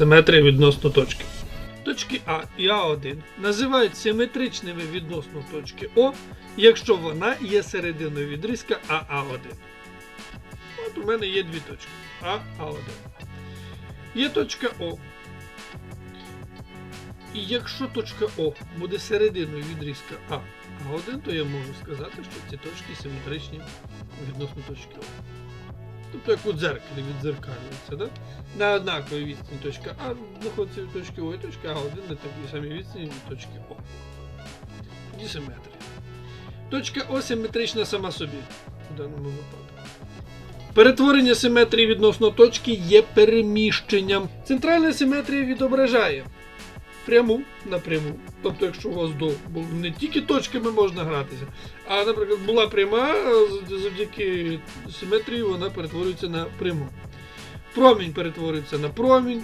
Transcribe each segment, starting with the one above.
Симетрія відносно точки. Точки А і А1 називають симетричними відносно точки О, якщо вона є серединою відрізка АА1. От у мене є дві точки А, А1. Є точка О. І якщо точка О буде серединою відрізка А, А1, то я можу сказати, що ці точки симетричні відносно точки О. Тобто як у дзеркалі віддзеркалюється, да? На однаковій відстані точка А знаходиться від точки О і точка А1 на такій самій відстані від точки О. Тоді симетрія. Точка О симетрична сама собі в даному випадку. Перетворення симетрії відносно точки є переміщенням. Центральна симетрія відображає пряму на пряму. Тобто, якщо у вас до не тільки точками можна гратися, а, наприклад, була пряма, завдяки симетрії вона перетворюється на пряму. Промінь перетворюється на промінь,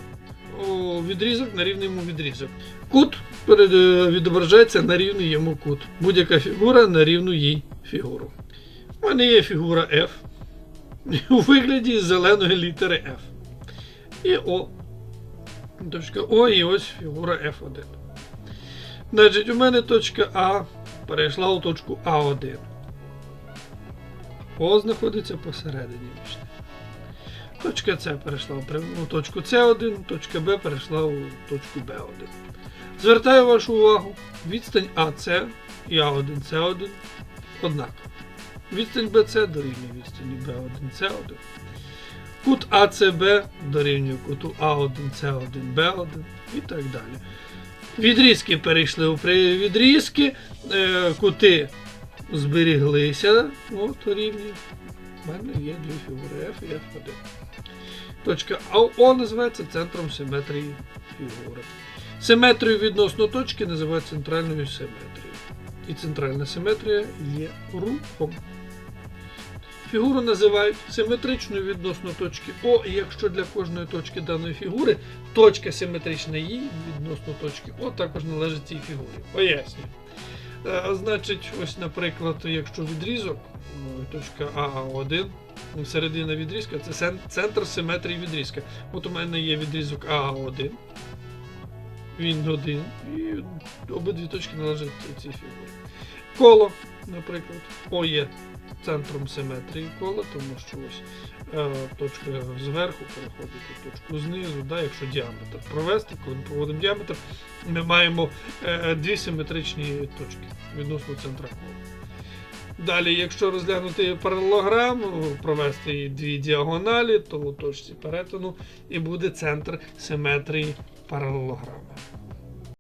відрізок на рівний йому відрізок. Кут е, відображається на рівний йому кут. Будь-яка фігура на рівну їй фігуру. У мене є фігура F у вигляді зеленої літери F. І О. Точка О і ось фігура F1. Значить, у мене точка А перейшла у точку А1. О знаходиться посередині. Точка С перейшла у точку С1, точка Б перейшла у точку Б1. Звертаю вашу увагу, відстань АС і А1С1 однакова. Відстань БЦ дорівнює відстані Б1С1. Кут АЦБ дорівнює куту А1С1, Б1 і так далі. Відрізки перейшли у відрізки, е, кути зберіглися, от рівні. У мене є дві фігури F і F1. Точка О називається центром симетрії фігури. Симетрію відносно точки називають центральною симетрією. І центральна симетрія є рухом. Фігуру називають симетричною відносно точки О, і якщо для кожної точки даної фігури точка симетрична їй відносно точки О також належить цій фігурі. Пояснюю. Е, Значить, ось, наприклад, якщо відрізок, ну, точка АА1, ну, середина відрізка, це центр симетрії відрізка. От у мене є відрізок АА1, він один, і обидві точки належать цій фігурі. Коло, наприклад, О є центром симетрії кола, тому що ось е, точка зверху переходить у точку знизу, да, якщо діаметр провести, коли ми проводимо діаметр, ми маємо е, дві симетричні точки відносно центра кола. Далі, якщо розглянути паралелограм, провести її дві діагоналі, то у точці перетину і буде центр симетрії паралелограма.